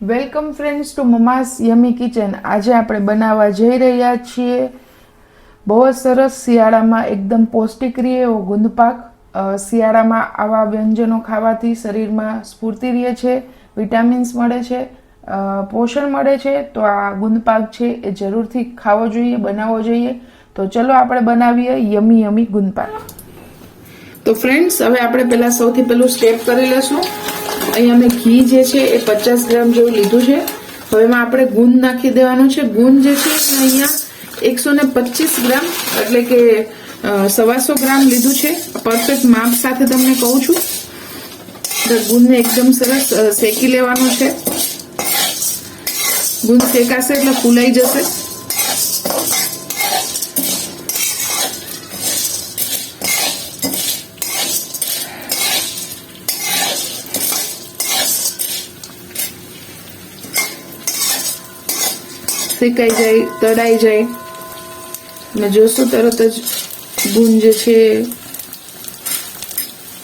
Welcome friends to mama's yummy kitchen. આજે આપણે બનાવવા જઈ રહ્યા છીએ બહુ જ સરસ શિયાળામાં એકદમ પૌષ્ટિક રહે એવો ગુંદપાક શિયાળામાં આવા વ્યંજનો ખાવાથી શરીરમાં સ્ફૂર્તિ રહે છે, વિટામિન્સ મળે છે પોષણ મળે છે. તો આ ગુંદપાક છે એ જરૂરથી ખાવો જોઈએ, બનાવવો જોઈએ. તો ચલો આપણે બનાવીએ યમી યમી ગુંદપાક તો ફ્રેન્ડ્સ, હવે આપણે પહેલાં સૌથી પહેલું સ્ટેપ કરી લેશું અહીંયા મેં ઘી જે છે એ પચાસ ગ્રામ જેવું લીધું છે. હવે એમાં આપણે ગુંદ નાખી દેવાનું છે. ગુંદ જે છે એ અહીંયા એકસો ને ગ્રામ એટલે કે સવાસો ગ્રામ લીધું છે. પરફેક્ટ માપ સાથે તમને કહું છું. ગુંદને એકદમ સરસ શેકી લેવાનું છે. ગુંદ શેકાશે એટલે ફૂલાઈ જશે. શેકાઈ જાય તળાઈ જાય. અને જોશો તરત જ ગુંજ છે,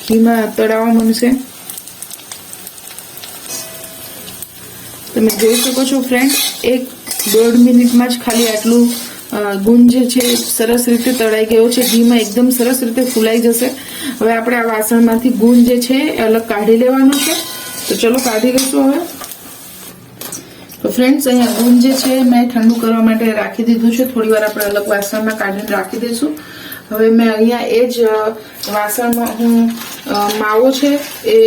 ઘીમાં તળાવવા માંડશે. તમે જોઈ શકો છો ફ્રેન્ડ એક દોઢ મિનિટમાં જ ખાલી આટલું ગુંજ છે, સરસ રીતે તળાઈ ગયો છે. ઘીમાં એકદમ સરસ રીતે ફૂલાઈ જશે. હવે આપણે આ વાસણમાંથી ગુંજ છે એ અલગ કાઢી લેવાનું છે. તો ચલો કાઢી લઈશું હવે. ફ્રેન્ડ્સ અહીંયા ગુંદ જે છે મેં ઠંડુ કરવા માટે રાખી દીધું છે. થોડી વાર આપણે અલગ વાસણમાં કાઢીને રાખી દઈશું. હવે મેં અહીંયા એ જ વાસણમાં હું માવો છે એ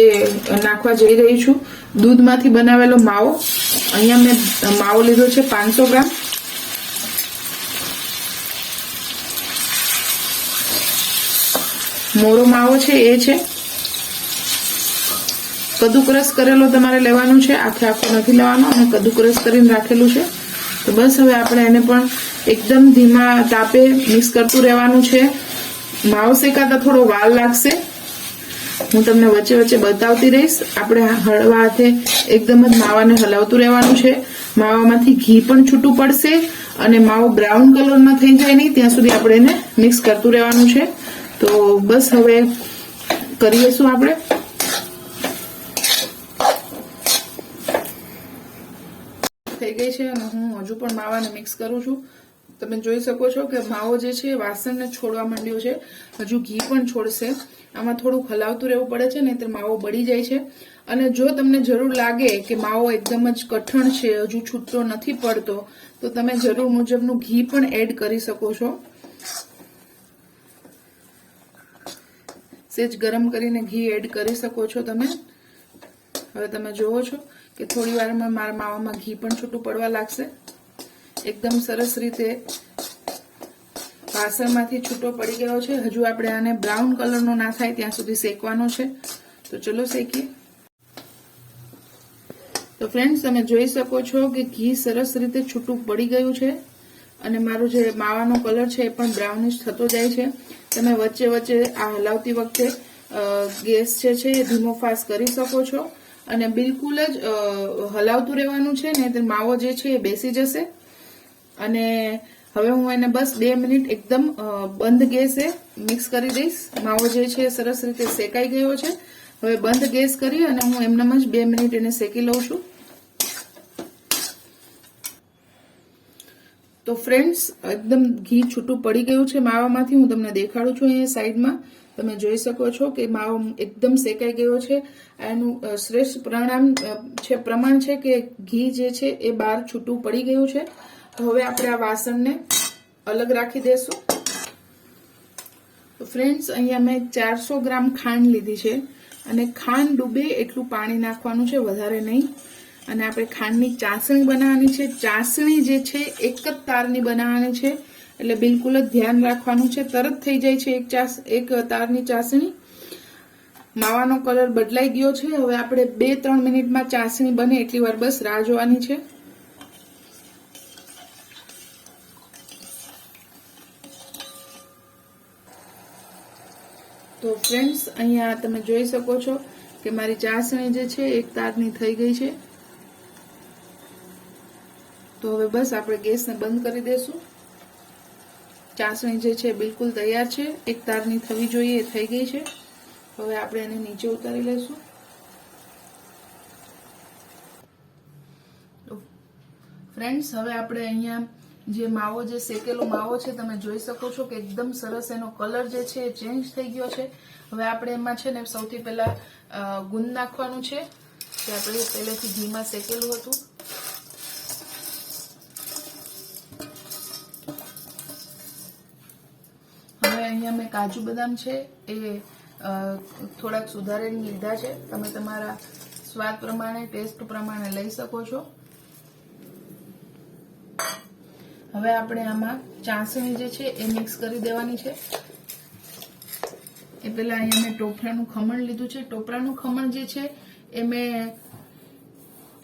નાખવા જઈ રહી છું. દૂધમાંથી બનાવેલો માવો. અહીંયા મેં માવો લીધો છે પાંચસો ગ્રામ. મોરો માવો છે એ છે. કદુકરસ કરેલો તમારે લેવાનું છે. આખે આખો નથી લેવાનો અને કદુકરસ કરીને રાખેલું છે. તો બસ હવે આપણે એને પણ એકદમ ધીમા તાપે મિક્સ કરતું રહેવાનું છે. માવો શેકાતા થોડો વાર લાગશે. હું તમને વચ્ચે વચ્ચે બતાવતી રહીશ. આપણે હળવા હાથે એકદમ જ માવાને હલાવતું રહેવાનું છે. માવામાંથી ઘી પણ છૂટું પડશે અને માવો બ્રાઉન કલરમાં થઈ જાય નહીં, ત્યાં સુધી આપણે એને મિક્સ કરતું રહેવાનું છે. તો બસ હવે કરીએ શું આપણે? થઈ ગઈ છે અને હું હજુ પણ માવાને મિક્સ કરું છું. તમે જોઈ શકો છો કે માવો જે છે વાસણને છોડવા માંડ્યો છે. હજુ ઘી પણ છોડશે. આમાં થોડું હલાવતું રહેવું પડે છે નહીં માવો બળી જાય છે. અને જો તમને જરૂર લાગે કે માવો એકદમ જ કઠણ છે, હજુ છૂટતો નથી પડતો, તો તમે જરૂર મુજબનું ઘી પણ એડ કરી શકો છો. સેજ ગરમ કરીને ઘી એડ કરી શકો છો તમે. હવે તમે જુઓ છો કે થોડી વારમાં મારા માવામાં ઘી પણ છૂટું પડવા લાગશે. એકદમ સરસ રીતે વાસણમાંથી છૂટો પડી ગયો છે. હજુ આપણે આને બ્રાઉન કલરનો ના થાય ત્યાં સુધી શેકવાનો છે. તો ચલો શેકીએ. તો ફ્રેન્ડ્સ, તમે જોઈ શકો છો કે ઘી સરસ રીતે છૂટું પડી ગયું છે અને મારો જે માવાનો કલર છે એ પણ બ્રાઉનિશ થતો જાય છે. તમે વચ્ચે વચ્ચે આ હલાવતી વખતે ગેસ છે એ ધીમો ફાસ્ટ કરી શકો છો. અને બિલકુલ જ હલાવતું રહેવાનું છે ને, તો માવો જે છે એ બેસી જશે. અને હવે હું એને બસ બે મિનિટ એકદમ બંધ ગેસે મિક્સ કરી દઈશ. માવો જે છે એ સરસ રીતે શેકાઈ ગયો છે. હવે બંધ ગેસ કરી અને હું એમનામ જ બે મિનિટ એને શેકી લઉં છું. તો ફ્રેન્ડ્સ એકદમ ઘી છૂટું પડી ગયું છે માવામાંથી. હું તમને દેખાડું છું અહીંયા સાઈડમાં. તમે જોઈ શકો છો કે માવો એકદમ શેકાઈ ગયો છે. એનું શ્રેષ્ઠ પ્રણામ છે, પ્રમાણ છે કે ઘી જે છે એ બહાર છૂટું પડી ગયું છે. હવે આપણે આ વાસણને અલગ રાખી દેશું. ફ્રેન્ડ્સ અહીંયા મેં ચારસો ગ્રામ ખાંડ લીધી છે અને ખાંડ ડૂબે એટલું પાણી નાખવાનું છે, વધારે નહીં. અને આપણે ખાંડની ચાસણી બનાવવાની છે. ચાસણી જે છે, એક જ તારની બનાવવાની છે. એટલે બિલકુલ જ ધ્યાન રાખવાનું છે. તરત થઈ જાય છે એક ચાસ, એક તારની ચાસણી. માવાનો કલર બદલાઈ ગયો છે. હવે આપણે બે, ત્રણ મિનિટમાં ચાસણી બને એટલી વાર બસ રાહ જોવાની છે. તો ફ્રેન્ડ્સ, અહીંયા તમે જોઈ શકો છો કે મારી ચાસણી જે છે, એક તારની થઈ ગઈ છે. તો હવે બસ આપણે ગેસને બંધ કરી દેશું. ચાસણી જે છે બિલકુલ તૈયાર છે. એક તારની થવી જોઈએ થઈ ગઈ છે. હવે આપણે એને નીચે ઉતારી લઈશું. ફ્રેન્ડ્સ, હવે આપણે અહીંયા જે માવો, જે શેકેલો માવો છે, તમે જોઈ શકો છો કે એકદમ સરસ એનો કલર જે છે એ ચેન્જ થઈ ગયો છે. હવે આપણે એમાં છે ને સૌથી પહેલા ગુંદ નાખવાનું છે. જે આપણે પહેલેથી ઘીમાં શેકેલું હતું. અહીંયા મેં કાજુ બદામ છે, એ થોડાક સુધારીને લીધા છે. તમે તમારા સ્વાદ પ્રમાણે, ટેસ્ટ પ્રમાણે લઈ શકો છો. હવે આપણે આમાં ચાસણી જે છે, એ મિક્સ કરી દેવાની છે. એ પહેલાં અહીંયા મેં ટોપરાનું ખમણ લીધું છે. ટોપરાનું ખમણ જે છે, એ મેં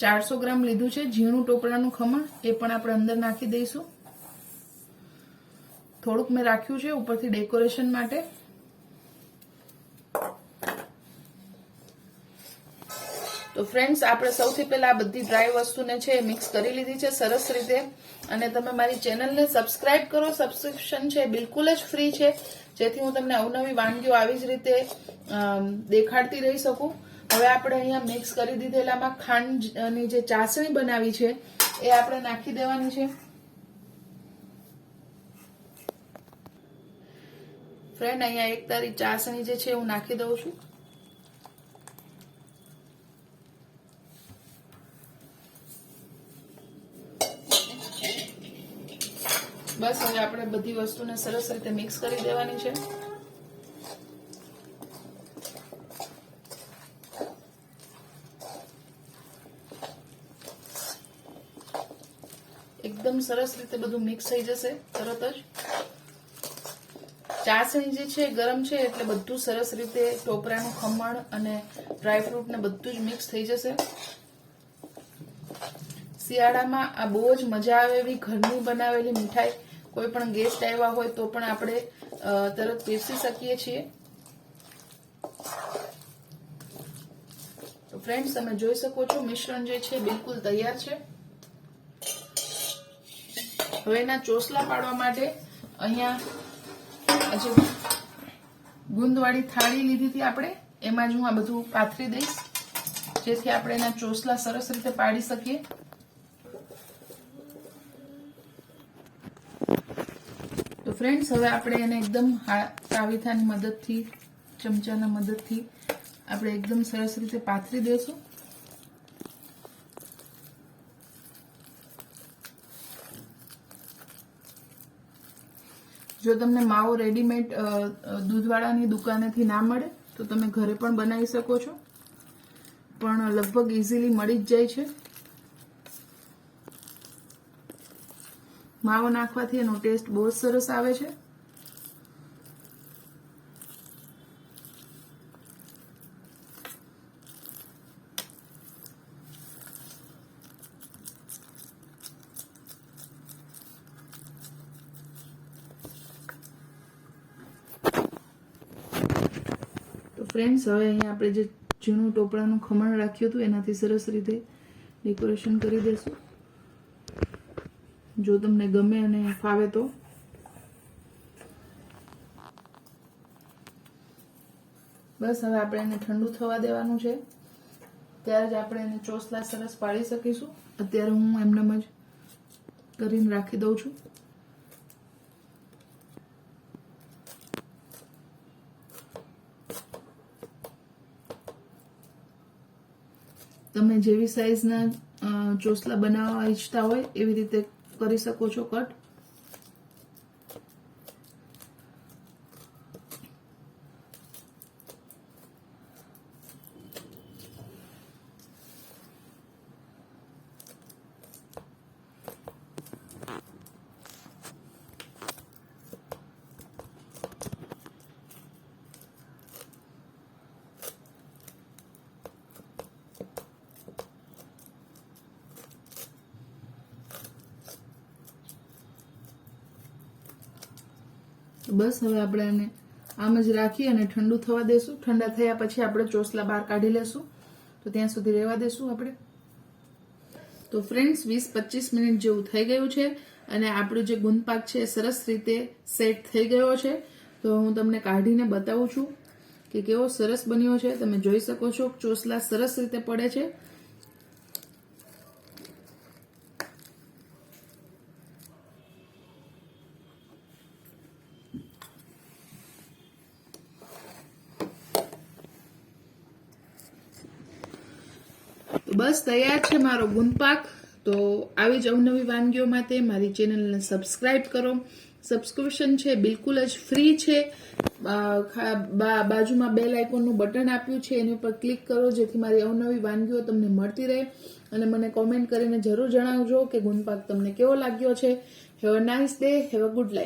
ચારસો ગ્રામ લીધું છે. ઝીણું ટોપરાનું ખમણ, એ પણ આપણે અંદર નાખી દઈશું. થોડુંક મેં રાખ્યું છે ઉપરથી ડેકોરેશન માટે. તો ફ્રેન્ડ્સ આપણે સૌથી પહેલા આ બધી ડ્રાય વસ્તુને છે એ મિક્સ કરી લીધી છે સરસ રીતે. અને તમે મારી ચેનલને સબસ્ક્રાઇબ કરો. સબસ્ક્રિપ્શન છે બિલકુલ જ ફ્રી છે. જેથી હું તમને અવનવી વાનગીઓ આવી જ રીતે દેખાડતી રહી શકું. હવે આપણે અહીંયા મિક્સ કરી દીધેલામાં ખાંડની જે ચાસણી બનાવી છે એ આપણે નાખી દેવાની છે. ફ્રેન્ડ અહીંયા એક તારી ચાસણી જે છે, હું નાખી દઉં છું. બસ, હવે આપણે બધી વસ્તુને સરસ રીતે મિક્સ કરી દેવાની છે. એકદમ સરસ રીતે બધું મિક્સ થઈ જશે, તરત જ. ચાસણી જે છે ગરમ છે એટલે બધું સરસ રીતે ટોપરાનું ખમણ અને ડ્રાયફ્રૂટ ને બધું જ મિક્સ થઈ જશે. શિયાળામાં આ બહુ જ મજા આવે એવી ઘરની બનાવેલી મીઠાઈ. કોઈ પણ ગેસ્ટ આવ્યા હોય તો પણ આપણે તરત પીરસી શકીએ છીએ. તો ફ્રેન્ડ્સ તમે જોઈ શકો છો, મિશ્રણ જે છે બિલકુલ તૈયાર છે. હવે એના ચોસલા પાડવા માટે અહીંયા આ જે ગુંદવાળી થાળી લીધી હતી આપણે. એમાં જ હું આ બધું પાથરી દઈશ. જેથી આપણે એના ચોસલા સરસ રીતે પાડી શકીએ. તો ફ્રેન્ડ્સ હવે આપણે એને એકદમ તાવીથાની મદદથી, ચમચાના મદદથી આપણે એકદમ સરસ રીતે પાથરી દઈશું. જો તમને માવો રેડીમેડ દૂધવાળાની દુકાનેથી ના મળે, તો તમે ઘરે પણ બનાવી શકો છો. પણ લગભગ ઇઝીલી મળી જ જાય છે. માવો નાખવાથી એનો ટેસ્ટ બહુ સરસ આવે છે. ફ્રેન્ડ્સ હવે અહીંયા આપણે જે ઝીણું ટોપરાનું ખમણ રાખ્યું હતું, એનાથી સરસ રીતે ડેકોરેશન કરી દેશું. જો તમને ગમે અને ફાવે તો. બસ હવે આપણે એને ઠંડુ થવા દેવાનું છે. ત્યારે જ આપણે એને ચોસલા સરસ પાડી શકીશું. અત્યારે હું એમનેમ જ કરીને રાખી દઉં છું. તમે જેવી સાઈઝના ચોસલા બનાવવા ઈચ્છતા હોય એવી રીતે કરી શકો છો કટ બસ હવે આપણે એને આમ જ રાખી અને ઠંડુ થવા દેશું. ઠંડા થયા પછી આપણે ચોસલા બહાર કાઢી લેશું. તો ત્યાં સુધી રહેવા દેશું આપણે. તો ફ્રેન્ડ્સ વીસ પચીસ મિનિટ જેવું થઈ ગયું છે અને આપણું જે ગુંદપાક છે સરસ રીતે સેટ થઈ ગયો છે. તો હું તમને કાઢીને બતાવું છું કે કેવો સરસ બન્યો છે. તમે જોઈ શકો છો ચોસલા સરસ રીતે પડે છે. બસ તૈયાર છે મારો ગુંદપાક તો આવી જ અવનવી વાનગીઓ માટે મારી ચેનલને સબસ્ક્રાઇબ કરો. સબસ્ક્રિપ્શન છે બિલકુલ જ ફ્રી છે. બાજુમાં બેલ આઇકોનનું બટન આપ્યું છે, એની ઉપર ક્લિક કરો જેથી મારી અવનવી વાનગીઓ તમને મળતી રહે. અને મને કોમેન્ટ કરીને જરૂર જણાવજો કે ગુણપાક તમને કેવો લાગ્યો છે. Have a nice day, have a good life.